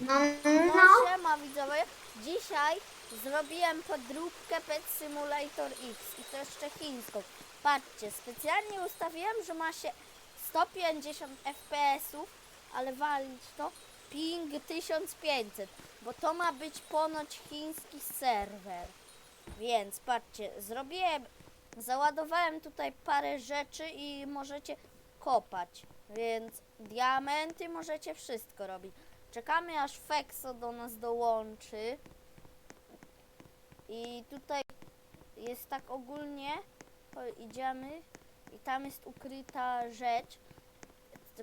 No, No no. widzowie, dzisiaj zrobiłem podróbkę Pet Simulator X i to jeszcze chińską. Patrzcie, specjalnie ustawiłem, że ma się 150 fps-ów, ale walić to ping 1500, bo to ma być ponoć chiński serwer. Więc patrzcie, zrobiłem, załadowałem tutaj parę rzeczy i możecie kopać. Więc diamenty możecie wszystko robić. Czekamy aż Fexo do nas dołączy. I tutaj jest tak ogólnie, idziemy i tam jest ukryta rzecz.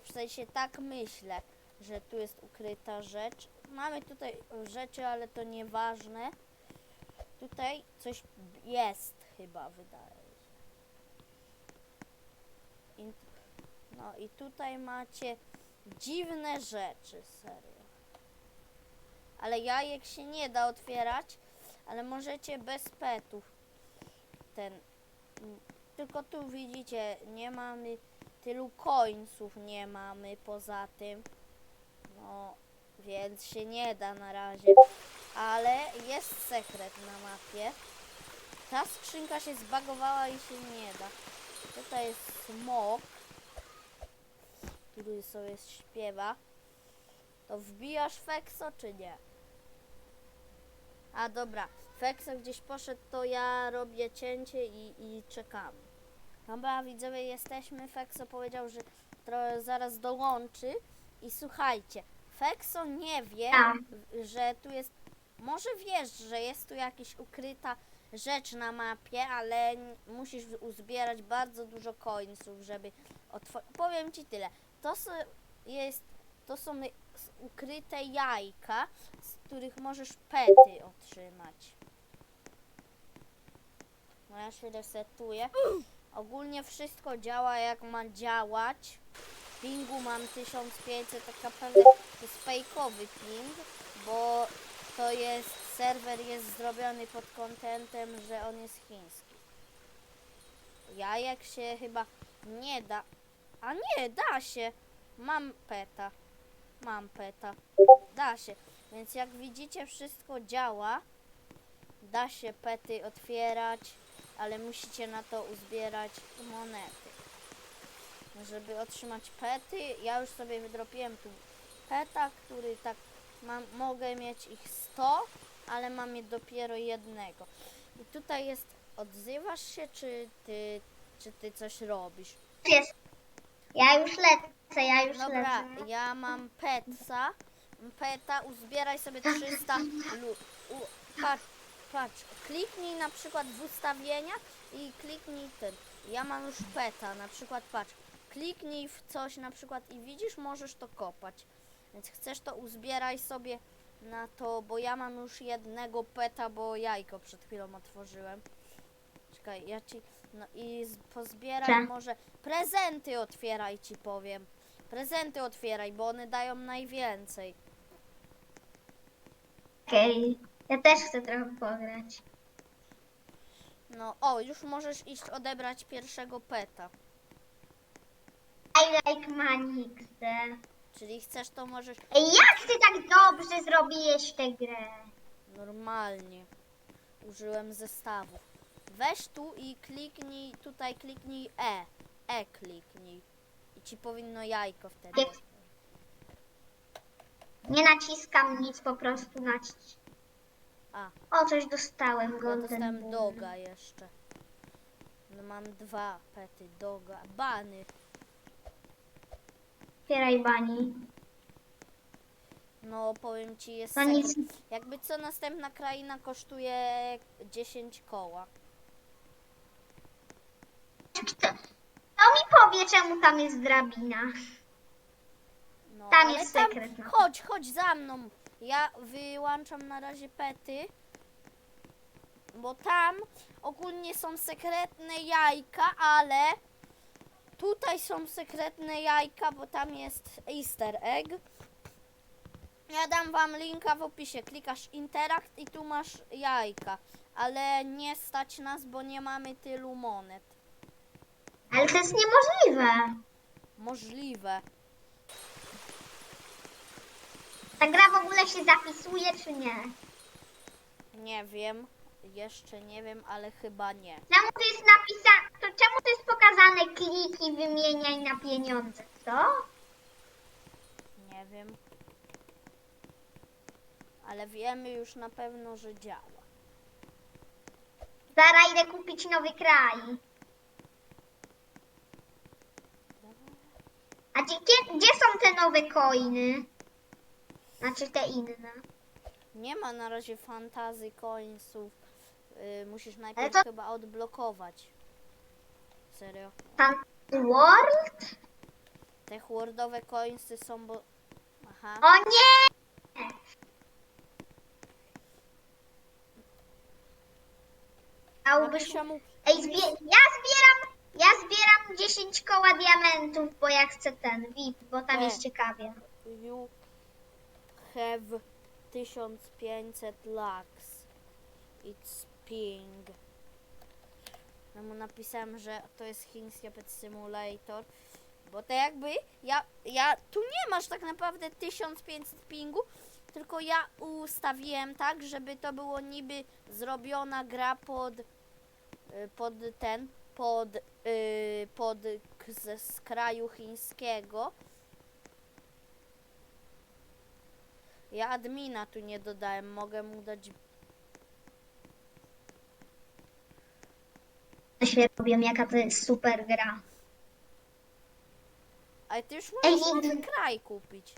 W sensie tak myślę, że tu jest ukryta rzecz. Mamy tutaj rzeczy, ale to nieważne. Tutaj coś jest chyba, wydaje się. No i tutaj macie dziwne rzeczy, serio. Ale jajek się nie da otwierać, ale możecie bez petów. Ten. Tylko tu widzicie, nie mamy tylu końców, nie mamy poza tym. No, więc się nie da na razie. Ale jest sekret na mapie. Ta skrzynka się zbagowała i się nie da. Tutaj jest smok, który sobie śpiewa. To wbijasz Fexo czy nie? A dobra, Fexo gdzieś poszedł, to ja robię cięcie i, i czekamy. Dobra, widzowie, jesteśmy. Fexo powiedział, że trochę zaraz dołączy. I słuchajcie, Fexo nie wie, Tak. że tu jest. Może wiesz, że jest tu jakaś ukryta rzecz na mapie, ale musisz uzbierać bardzo dużo końców, żeby otworzyć. Powiem ci tyle. To są, jest, to są ukryte jajka, z których możesz pety otrzymać. No ja się resetuję. Ogólnie wszystko działa jak ma działać. Pingu mam 1500, tak naprawdę to jest fejkowy ping, bo to jest, serwer jest zrobiony pod kontentem, że on jest chiński. Jajek się chyba nie da. A nie, da się. Mam peta. Mam peta. Da się. Więc jak widzicie, wszystko działa. Da się pety otwierać, ale musicie na to uzbierać monety. Żeby otrzymać pety, ja już sobie wydropiłem tu peta, który tak mam, mogę mieć ich 100, ale mam je dopiero jednego. I tutaj jest, odzywasz się, czy ty, czy ty coś robisz? Jest. Ja już lecę, ja już Dobra, lecę. ja mam petsa. Peta, uzbieraj sobie 300 lu. U, patrz, patrz, kliknij na przykład w ustawienia i kliknij ten. Ja mam już peta, na przykład patrz, kliknij w coś na przykład i widzisz, możesz to kopać. Więc chcesz to uzbieraj sobie na to, bo ja mam już jednego peta, bo jajko przed chwilą otworzyłem. Czekaj, ja ci. No i z- pozbieraj Tak. może. Prezenty otwieraj ci powiem. Prezenty otwieraj, bo one dają najwięcej. Okej. Ja też chcę trochę pograć. No, o, już możesz iść odebrać pierwszego peta. I like Manixę. Czyli chcesz, to możesz Ej, jak ty tak dobrze zrobiłeś tę grę? normalnie. Użyłem zestawów. Weź tu i kliknij, tutaj kliknij E. E kliknij. I ci powinno jajko wtedy. Nie naciskam nic, po prostu nacisk. A, O, coś dostałem, ja Golden dostałem Ball. doga jeszcze. No mam dwa pety, doga. Bany. Otwieraj bani. No powiem ci jest No nic. Jakby co następna kraina kosztuje 10 koła. Kto, kto mi powie, czemu tam jest drabina? No, Tam ale jest sekret, no. Chodź, chodź za mną. Ja wyłączam na razie pety. Bo tam ogólnie są sekretne jajka, ale tutaj są sekretne jajka, bo tam jest easter egg. Ja dam wam linka w opisie. Klikasz interakt i tu masz jajka. Ale nie stać nas, bo nie mamy tylu monet. Ale to jest niemożliwe. Możliwe. Ta gra w ogóle się zapisuje, czy nie? Nie wiem, jeszcze nie wiem, ale chyba nie. Czemu to jest napisane, to czemu to jest pokazane kliki wymieniaj na pieniądze, co? Nie wiem. Ale wiemy już na pewno, że działa. Zara idę kupić nowy kraj. A gdzie, gdzie są te nowe coiny? Znaczy te inne. Nie ma na razie fantazy coinsów. Yy, musisz najpierw to- chyba odblokować. Serio. Pan World? Te wordowe coinsy są, bo... Aha. O nie! Dałbyś... to czemu Ej, zbie... ja zbieram... Ja zbieram 10 koła diamentów, bo ja chcę ten VIP, bo tam E. jest ciekawie. Have 1500 lux? It's ping. Ja mu napisałem, że to jest chiński pet simulator. Bo to jakby ja, ja tu nie masz tak naprawdę 1500 pingu, tylko ja ustawiłem tak, żeby to było niby zrobiona gra pod y, pod ten pod y, pod z, z kraju chińskiego. Ja admina tu nie dodałem, mogę mu dać się robią, jaka to jest super gra. Ale ty już Ej, możesz nigdy- kraj kupić.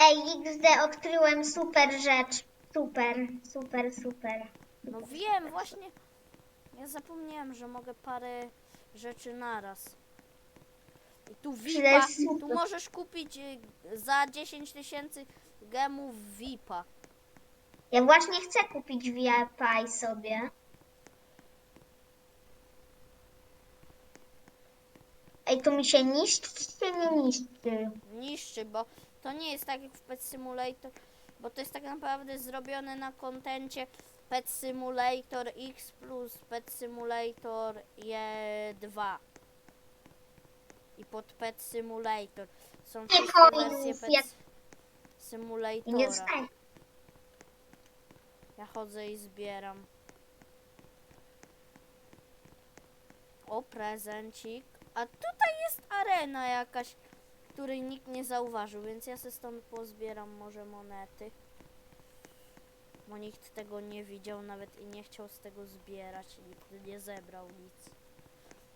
Ej, XD, odkryłem super rzecz. Super, super, super. No wiem, właśnie. Ja zapomniałem, że mogę parę rzeczy naraz. I tu VIPa, jest tu możesz kupić y, za 10 tysięcy gemów VIPa. Ja właśnie chcę kupić VIP sobie. Ej, tu mi się niszczy, czy nie niszczy? Niszczy, bo to nie jest tak jak w Pet Simulator, bo to jest tak naprawdę zrobione na kontencie Pet Simulator X plus Pet Simulator E2. I pod Pet Simulator są Nie wszystkie wersje Pet jak- I nie Simulatora. dostaję. Ja chodzę i zbieram. O, prezencik. A tutaj jest arena jakaś, której nikt nie zauważył, więc ja se stąd pozbieram może monety. Bo nikt tego nie widział nawet i nie chciał z tego zbierać. Nikt nie zebrał nic.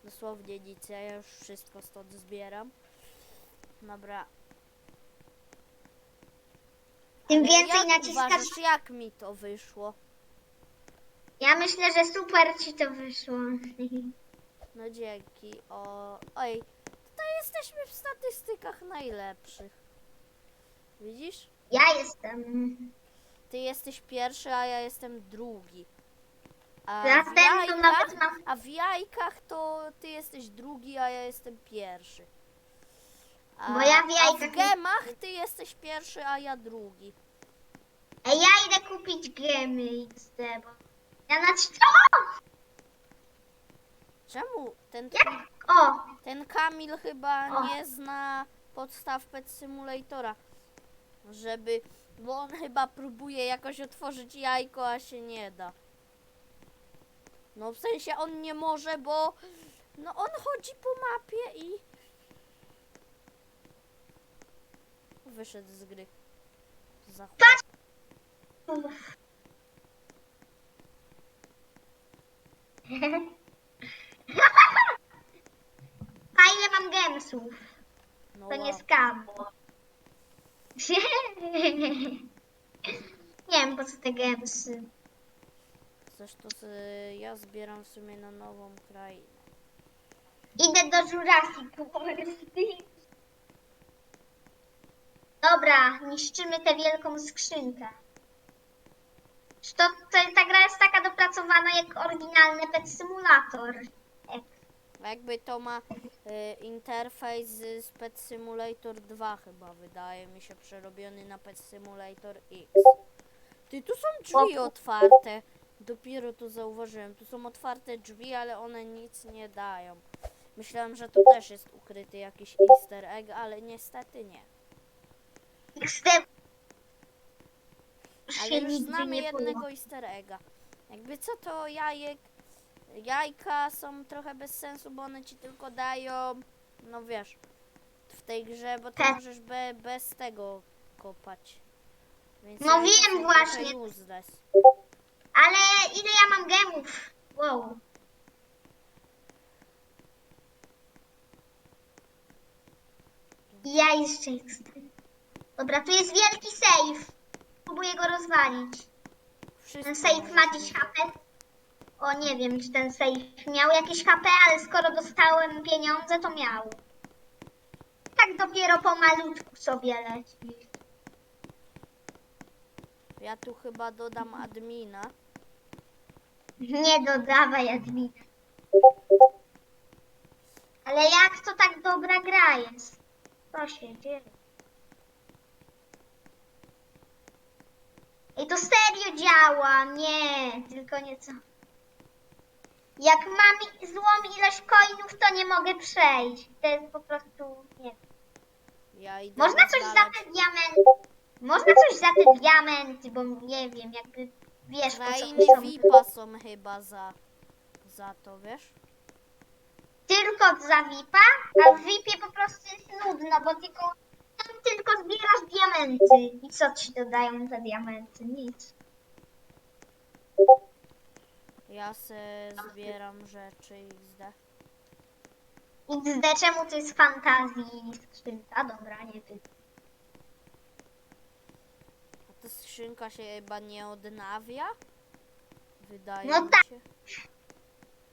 Dosłownie nic. Ja już wszystko stąd zbieram. Dobra. Tym więcej jak naciskasz. Uważasz, jak mi to wyszło? Ja myślę, że super ci to wyszło. No dzięki. O, oj, tutaj jesteśmy w statystykach najlepszych. Widzisz? Ja jestem. Ty jesteś pierwszy, a ja jestem drugi. A w, to jajkach, nawet mam. a w jajkach to ty jesteś drugi, a ja jestem pierwszy. Bo ja w a w jajkach nie- gemach ty jesteś pierwszy, a ja drugi. Ej, ja idę kupić gemy XD, bo. Ja na co? Czemu ten, Jak? O, ten Kamil chyba O. nie zna podstaw Pet Simulatora? Żeby, bo on chyba próbuje jakoś otworzyć jajko, a się nie da. No w sensie on nie może, bo no on chodzi po mapie i wyszedł z gry. Za chłop. Uff. Fajnie mam gemsów. No To nie wow. skam. Nie wiem po co te gemsy. Zresztą z, ja zbieram w sumie na nową krainę. Idę do Jurassic World. Dobra, niszczymy tę wielką skrzynkę. Czy To, to, ta gra jest taka dopracowana jak oryginalny Pet Simulator. Jak A Jakby to ma y, interfejs z z Pet Simulator 2 chyba wydaje mi się przerobiony na Pet Simulator X. Ty tu są drzwi otwarte. Dopiero to zauważyłem. Tu są otwarte drzwi, ale one nic nie dają. Myślałem, że tu też jest ukryty jakiś easter egg, ale niestety nie. XD Ale już znamy jednego easter egga. Jakby co to jajek, jajka są trochę bez sensu, bo one ci tylko dają, no wiesz, w tej grze, bo ty Tak. możesz be, bez tego kopać. Więc No jajka wiem są właśnie. useless. Ale ile ja mam gemów? Wow. Ja jeszcze. Dobra, tu jest wielki safe. Próbuję go rozwalić. Wszystko Ten safe ma mieć. HP? O, nie wiem, czy ten safe miał jakieś HP, ale skoro dostałem pieniądze, to miał. Tak dopiero pomalutku sobie leci. Ja tu chyba dodam admina. Nie dodawaj admina. Ale jak to tak dobra gra jest? Co się dzieje? I to serio działa, nie, tylko nieco. Jak mam złą ilość coinów, to nie mogę przejść. To jest po prostu, nie Ja idę Można coś za te diamenty. Można coś za te diamenty, bo nie wiem, jakby wiesz po co Krainy to są. VIPa są chyba za, za to, wiesz? Tylko za VIP-a, a w VIP-ie po prostu jest nudno, bo tylko tylko zbierasz diamenty. I co ci dodają te diamenty? Nic. Ja se zbieram rzeczy XD. XD czemu to jest fantazji skrzynka? Dobra, nie ty. A ta skrzynka się chyba nie odnawia? Wydaje No mi tak. się.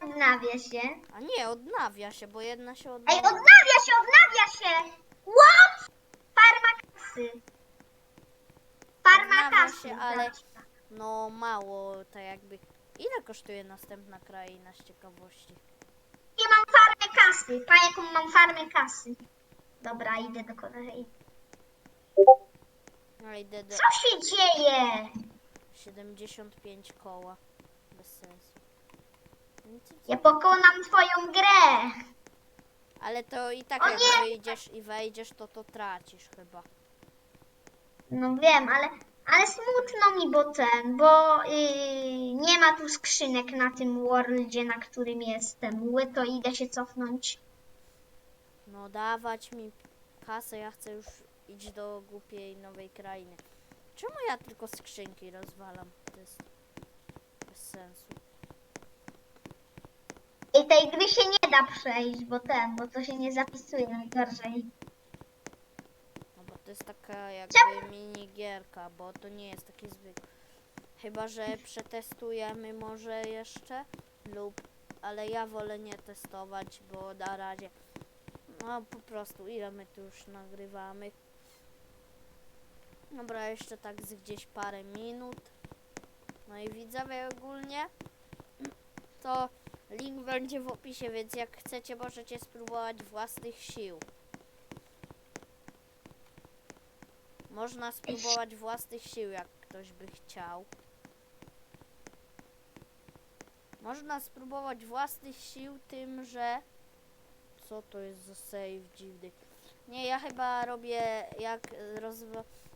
Odnawia się. A nie, odnawia się, bo jedna się Ej, odnawia. odnawia się, odnawia się! What? Kasy. Farma kasy. się, ale- znaczy. No mało, tak jakby. Ile kosztuje następna kraina z ciekawości? Nie mam farmę kasy. Pa jaką mam farmę kasy. Dobra, idę do kolei. No idę do Co się dzieje? 75 koła. Bez sensu. Nic, Ja pokonam twoją grę. Ale to i tak O jak nie! wyjdziesz i wejdziesz, to to tracisz chyba. No wiem, ale, ale smutno mi, bo ten, bo yy, nie ma tu skrzynek na tym worldzie, na którym jestem. Ły, to idę się cofnąć. No dawać mi kasę, ja chcę już iść do głupiej nowej krainy. Czemu ja tylko skrzynki rozwalam? To jest bez sensu. I tej gry się nie da przejść, bo ten, bo to się nie zapisuje najgorzej. Jest taka jakby Czemu? mini gierka, bo to nie jest taki zwykły. Chyba, że przetestujemy może jeszcze lub, ale ja wolę nie testować, bo na razie no po prostu ile my tu już nagrywamy. Dobra, jeszcze tak z gdzieś parę minut. No i widzowie ogólnie to link będzie w opisie, więc jak chcecie możecie spróbować własnych sił. Można spróbować własnych sił, jak ktoś by chciał. Można spróbować własnych sił tym, że... Co to jest za save dziwny? Nie, ja chyba robię, jak roz...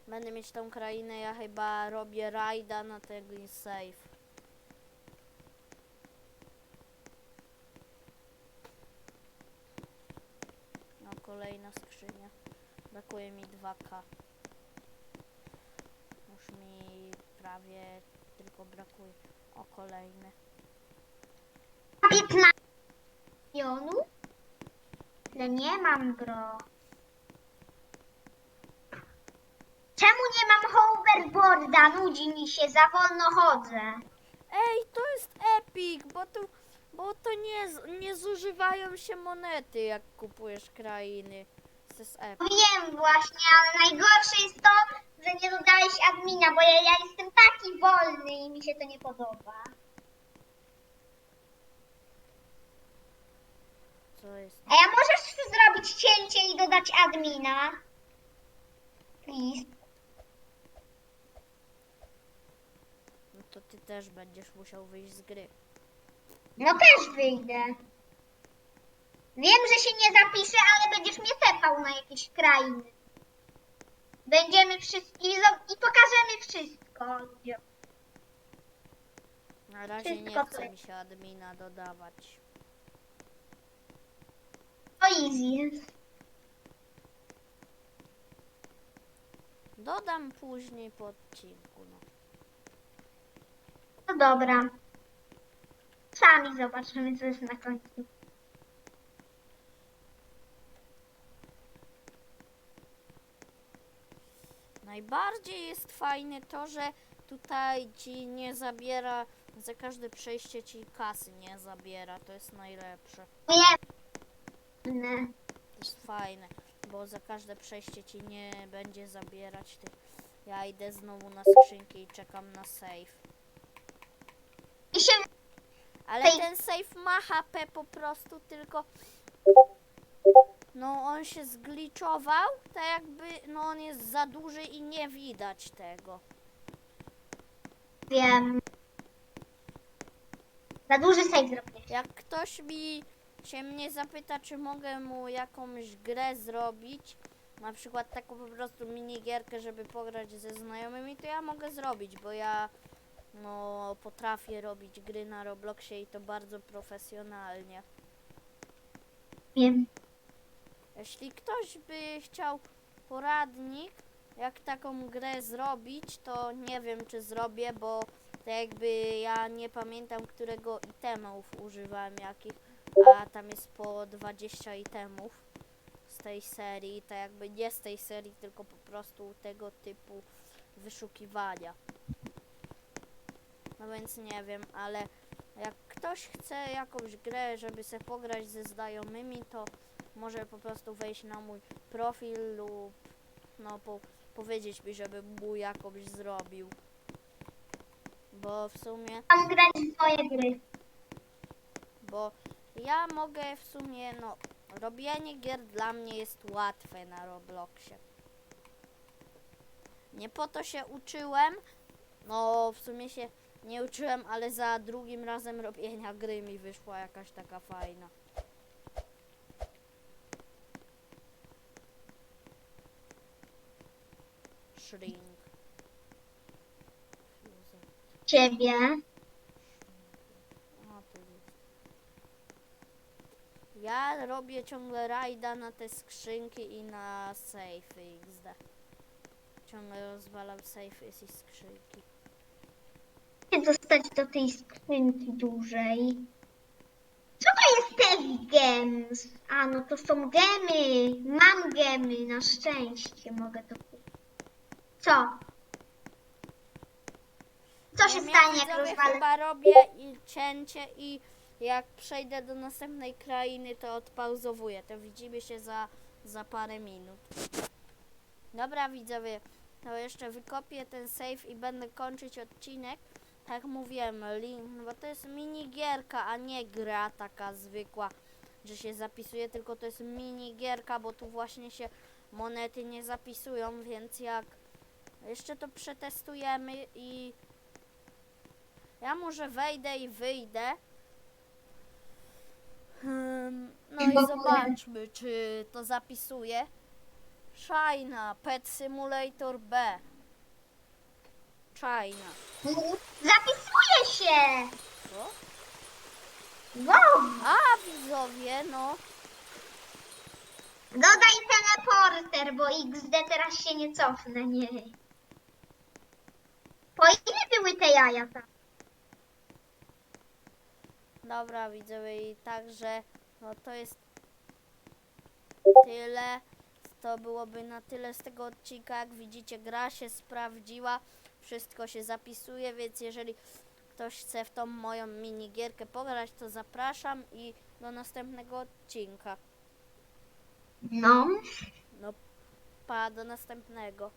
będę mieć tą krainę, ja chyba robię rajda na ten save. No, kolejna skrzynia. Brakuje mi 2K. Już mi prawie tylko brakuje. O, kolejny. 15 milionów? Ale nie mam, bro. Czemu nie mam hoverboarda? Nudzi mi się, za wolno chodzę. Ej, to jest epic, bo tu, bo to nie, z- nie zużywają się monety, jak kupujesz krainy. To jest epic. Wiem właśnie, ale najgorsze jest to, że nie dodałeś admina, bo ja, ja jestem taki wolny i mi się to nie podoba. Co jest? A ja możesz tu zrobić cięcie i dodać admina? Please. No to ty też będziesz musiał wyjść z gry. No też wyjdę. Wiem, że się nie zapiszę, ale będziesz mnie tepał na jakieś krainy. Będziemy wszystko i, pokażemy wszystko. Na razie nie Wszystko chce play. mi się admina dodawać. To easy. Dodam później po odcinku. No. No dobra. Sami zobaczymy, co jest na końcu. Najbardziej jest fajne to, że tutaj ci nie zabiera, za każde przejście ci kasy nie zabiera. To jest najlepsze. Nie. To jest fajne, bo za każde przejście ci nie będzie zabierać tych. Ja idę znowu na skrzynki i czekam na save. I się Ale ten save ma HP po prostu, tylko no on się zgliczował, tak jakby no on jest za duży i nie widać tego. wiem. Za duży save zrobię. Jak ktoś mi się mnie zapyta, czy mogę mu jakąś grę zrobić, na przykład taką po prostu minigierkę, żeby pograć ze znajomymi, to ja mogę zrobić, bo ja no potrafię robić gry na Robloxie i to bardzo profesjonalnie. Wiem. Jeśli ktoś by chciał poradnik, jak taką grę zrobić, to nie wiem, czy zrobię, bo tak jakby ja nie pamiętam, którego itemów używałem jakich, a tam jest po 20 itemów z tej serii, tak jakby nie z tej serii, tylko po prostu tego typu wyszukiwania. No więc nie wiem, ale jak ktoś chce jakąś grę, żeby sobie pograć ze znajomymi, to może po prostu wejść na mój profil lub no po, powiedzieć mi, żebym mu jakąś zrobił. Bo w sumie, Mam grać w gry. bo ja mogę w sumie, no robienie gier dla mnie jest łatwe na Robloxie. Nie po to się uczyłem, no w sumie się nie uczyłem, ale za drugim razem robienia gry mi wyszła jakaś taka fajna. Shrink. Ciebie. A, tu jest. Ja robię ciągle rajda na te skrzynki i na safe XD. Ciągle rozwalam safe i skrzynki. Chcę dostać do tej skrzynki dużej. Co to jest te gems? A, no to są gemy. Mam gemy, na szczęście mogę to. Co? Co się stanie, jak widzowie rozwalę? chyba robię i cięcie i jak przejdę do następnej krainy, to odpauzowuję. To widzimy się za, za parę minut. Dobra widzowie, to jeszcze wykopię ten save i będę kończyć odcinek. Tak mówiłem, link, bo to jest minigierka, a nie gra taka zwykła, że się zapisuje, tylko to jest minigierka, bo tu właśnie się monety nie zapisują, więc jak jeszcze to przetestujemy i ja może wejdę i wyjdę. Hmm, no i zobaczmy, czy to zapisuje. China, Pet Simulator B. China. Zapisuje się! Co? Wow! A widzowie, no. Dodaj teleporter, bo XD teraz się nie cofnę, nie. Po ile były te jaja tam? Dobra widzowie, i także no to jest tyle. To byłoby na tyle z tego odcinka. Jak widzicie, gra się sprawdziła. Wszystko się zapisuje, więc jeżeli ktoś chce w tą moją minigierkę pograć, to zapraszam i do następnego odcinka. No. No, pa, do następnego.